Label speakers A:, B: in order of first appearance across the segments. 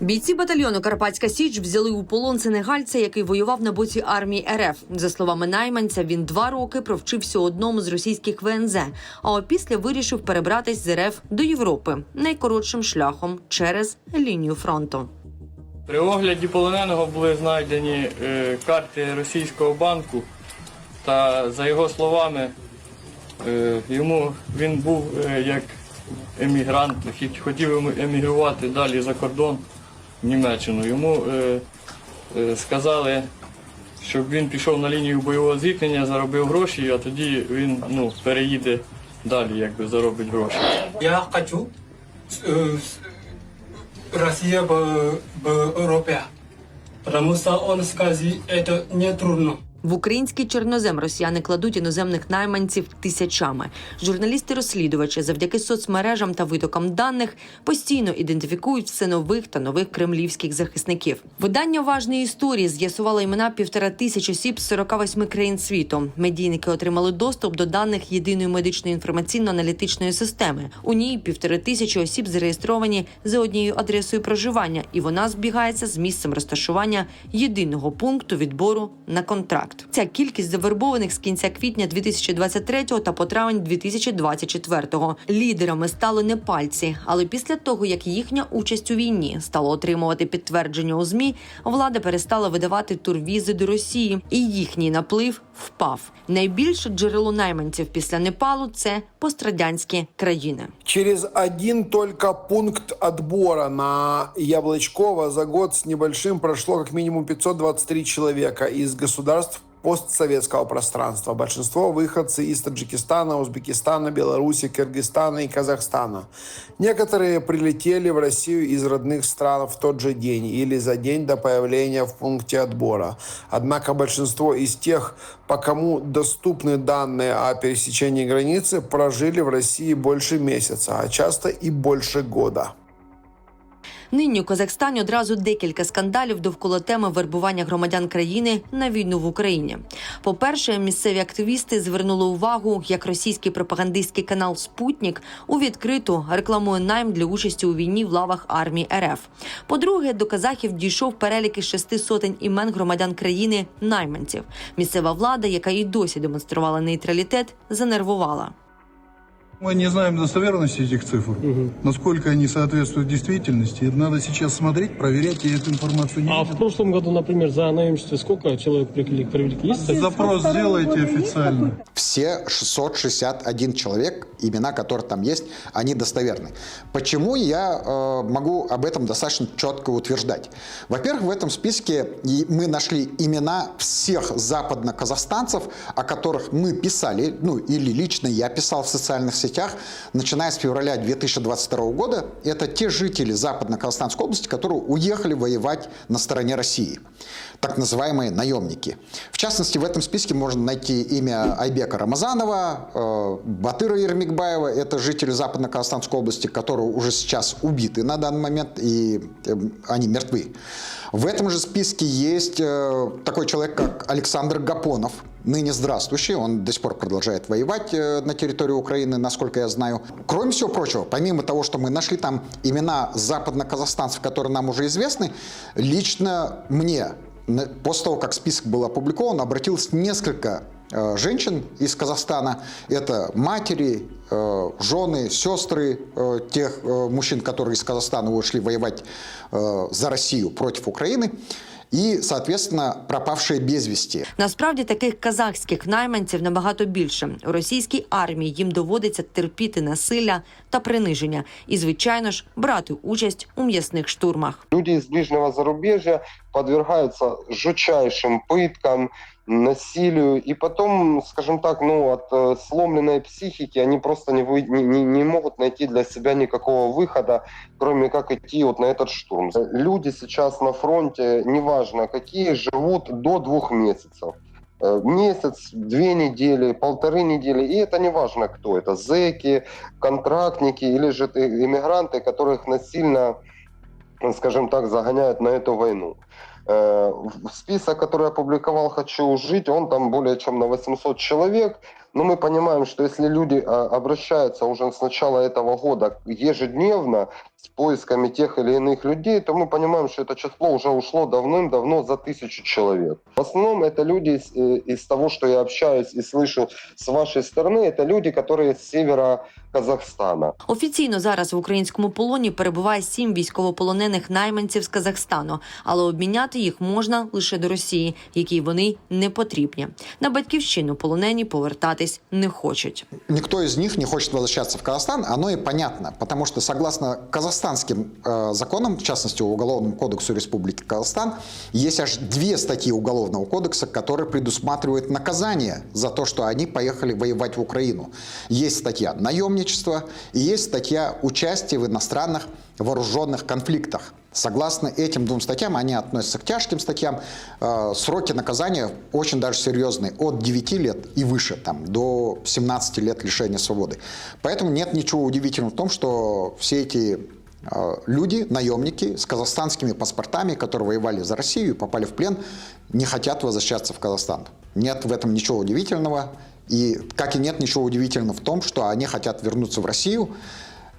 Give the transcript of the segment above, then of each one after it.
A: Бійці батальйону Карпатська Січ взяли у полон сенегальця, який воював на боці армії РФ. За словами найманця, він два роки провчився одному з російських ВНЗ, а опісля вирішив перебратись з РФ до Європи найкоротшим шляхом через лінію фронту.
B: При огляді полоненого були знайдені е, карти російського банку, та за його словами, е, йому він був е, як емігрант, хотів ем- емігрувати далі за кордон Німеччину. Йому е, е, сказали, щоб він пішов на лінію бойового зіткнення, заробив гроші, а тоді він ну, переїде далі, якби заробить гроші.
C: Я хочу Росія в, Європі. Тому що він сказав, що це не трудно.
A: В український чорнозем росіяни кладуть іноземних найманців тисячами. Журналісти-розслідувачі завдяки соцмережам та витокам даних постійно ідентифікують все нових та нових кремлівських захисників. Видання важної історії з'ясувало імена півтора тисяч осіб з 48 країн світу. Медійники отримали доступ до даних єдиної медичної інформаційно-аналітичної системи. У ній півтори тисячі осіб зареєстровані за однією адресою проживання, і вона збігається з місцем розташування єдиного пункту відбору на контракт. Ця кількість завербованих з кінця квітня 2023 та по травень 2024. Лідерами стали не пальці, але після того як їхня участь у війні стала отримувати підтвердження у змі, влада перестала видавати турвізи до Росії, і їхній наплив впав. Найбільше джерело найманців після Непалу це пострадянські країни.
D: Через один только пункт отбора на Яблочково за год с небольшим прошло как минимум 523 человека из государств постсоветского пространства. Большинство выходцы из Таджикистана, Узбекистана, Беларуси, Кыргызстана и Казахстана. Некоторые прилетели в Россию из родных стран в тот же день или за день до появления в пункте отбора. Однако большинство из тех, по кому доступны данные о пересечении границы, прожили в России больше месяца, а часто и больше года.
A: Нині у Казахстані одразу декілька скандалів довкола теми вербування громадян країни на війну в Україні. По-перше, місцеві активісти звернули увагу, як російський пропагандистський канал Спутнік у відкриту рекламує найм для участі у війні в лавах армії РФ. По-друге, до казахів дійшов перелік із шести сотень імен громадян країни найманців. Місцева влада, яка і досі демонструвала нейтралітет, занервувала.
E: Мы не знаем достоверности этих цифр, насколько они соответствуют действительности. Это надо сейчас смотреть, проверять, я эту информацию не
F: А
E: видел.
F: в прошлом году, например, за наемничество сколько человек привлекли? привлекли? Есть?
E: Запрос сделайте официально.
G: Все 661 человек, имена которых там есть, они достоверны. Почему я э, могу об этом достаточно четко утверждать? Во-первых, в этом списке и мы нашли имена всех западноказахстанцев, о которых мы писали, ну или лично я писал в социальных сетях, начиная с февраля 2022 года. Это те жители Западно-Казахстанской области, которые уехали воевать на стороне России. Так называемые наемники. В частности, в этом списке можно найти имя Айбека Рамазанова, э, Батыра Ермикбаева, это жители Западно-Казахстанской области, которые уже сейчас убиты на данный момент, и э, они мертвы. В этом же списке есть э, такой человек, как Александр Гапонов, ныне здравствующий, он до сих пор продолжает воевать э, на территории Украины, насколько я знаю. Кроме всего прочего, помимо того, что мы нашли там имена западно-казахстанцев, которые нам уже известны, лично мне, после того, как список был опубликован, обратилось несколько э, женщин из Казахстана. Это матери, э, жены, сестры тех мужчин, которые из Казахстана ушли воевать за Россию против Украины. И, соответственно, пропавшие без вести.
A: Насправді таких казахських найманців набагато більше. У російській армії їм доводиться терпіти насилля та приниження, і звичайно ж брати участь у м'ясних штурмах.
H: Люди з ближнього зарубіжжя підвергаються жучайшим пыткам, насилию, и потом, скажем так, ну, от э, сломленной психики они просто не, вы- не, не- не могут найти для себя никакого выхода, кроме как идти вот на этот штурм. Люди сейчас на фронте, неважно какие, живут до двух месяцев. Э, Месяц, две недели, полторы недели, и это не важно кто, это зэки, контрактники или же иммигранты, которых насильно, скажем так, загоняют на эту войну. Э, Список, который опубликовал «Хочу жить», он там более чем на 800 человек. Но мы понимаем, что если люди а, обращаются уже с начала этого года ежедневно с поисками тех или иных людей, то мы понимаем, что это число уже ушло давным-давно за тысячу человек. В основном это люди из, э, из того, что я общаюсь и слышу с вашей стороны, это люди, которые с севера Казахстана.
A: Офіційно зараз в українському полоні перебуває сім військовополонених найманців з Казахстану, але обміняти їх можна лише до Росії, якій вони не потрібні. На батьківщину полонені повертатись не хочуть.
G: Никто из них не хочет возвращаться в Казахстан, оно и понятно, потому что согласно казахстанским э, законам, в частности, Уголовному кодексу Республики Казахстан, есть аж две статьи Уголовного кодекса, которые предусматривают наказание за то, что они поехали воевать в Украину. Есть статья наемничества и есть статья участия в иностранных вооруженных конфликтах. Согласно этим двум статьям, они относятся к тяжким статьям, э, сроки наказания очень даже серьезные, от 9 лет и выше, там, до 17 лет лишения свободы. Поэтому нет ничего удивительного в том, что все эти э, люди, наемники с казахстанскими паспортами, которые воевали за Россию и попали в плен, не хотят возвращаться в Казахстан. Нет в этом ничего удивительного. И как и нет ничего удивительного в том, что они хотят вернуться в Россию,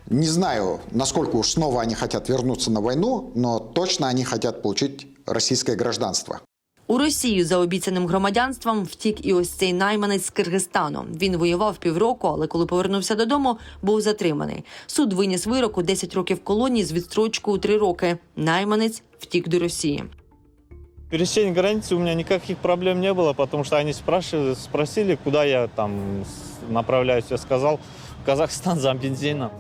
G: не знаю, насколько уж снова они хотят вернуться на войну, но точно они хотят получить российское гражданство.
A: У Росію за обіцяним громадянством втік і ось цей найманець з Киргизстану. Він воював півроку, але коли повернувся додому, був затриманий. Суд виніс вирок у 10 років колонії з відстрочкою у 3 роки. Найманець втік до Росії.
I: Пересечение границы у меня никаких проблем не было, потому что они спрашивали, спросили, куда я там направляюсь. Я сказал, в Казахстан за бензином.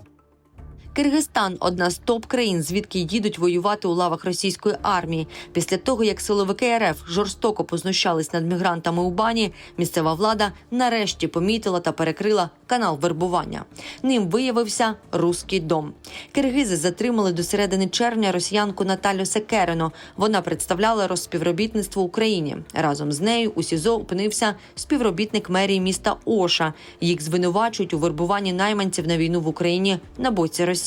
A: Киргизстан одна з топ країн, звідки їдуть воювати у лавах російської армії. Після того, як силовики РФ жорстоко познущались над мігрантами у бані, місцева влада нарешті помітила та перекрила канал вербування. Ним виявився руський дом. Киргизи затримали до середини червня росіянку Наталю Секерину. Вона представляла розспівробітництво Україні. Разом з нею у СІЗО опинився співробітник мерії міста Оша. Їх звинувачують у вербуванні найманців на війну в Україні на боці Росії.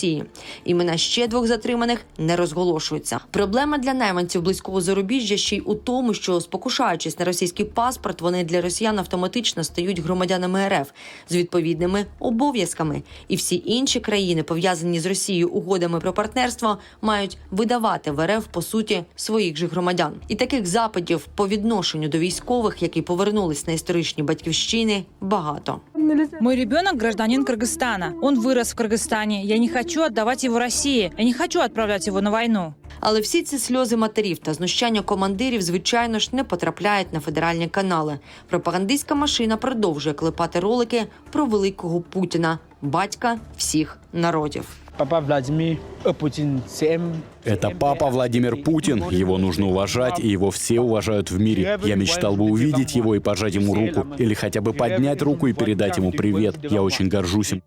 A: Імена ще двох затриманих не розголошуються. Проблема для найманців близького зарубіжжя ще й у тому, що спокушаючись на російський паспорт, вони для росіян автоматично стають громадянами РФ з відповідними обов'язками. І всі інші країни, пов'язані з Росією угодами про партнерство, мають видавати в РФ по суті своїх же громадян. І таких запитів по відношенню до військових, які повернулись на історичні батьківщини, багато.
J: Мой ребенок гражданин Кыргызстана. Он вырос в Кыргызстане. Я не хочу отдавать его России. Я не хочу отправлять его на войну.
A: Але всі ці сльози матерів та знущання командирів, звичайно ж, не потрапляють на федеральні канали. Пропагандистська машина продовжує клепати ролики про великого Путіна, батька всіх народів.
K: Папа Владимир Путин СМ.
L: Это папа Владимир Путин. Его нужно уважать, и его все уважают в мире. Я мечтал бы увидеть его и пожать ему руку. Или хотя бы поднять руку и передать ему привет. Я очень горжусь им.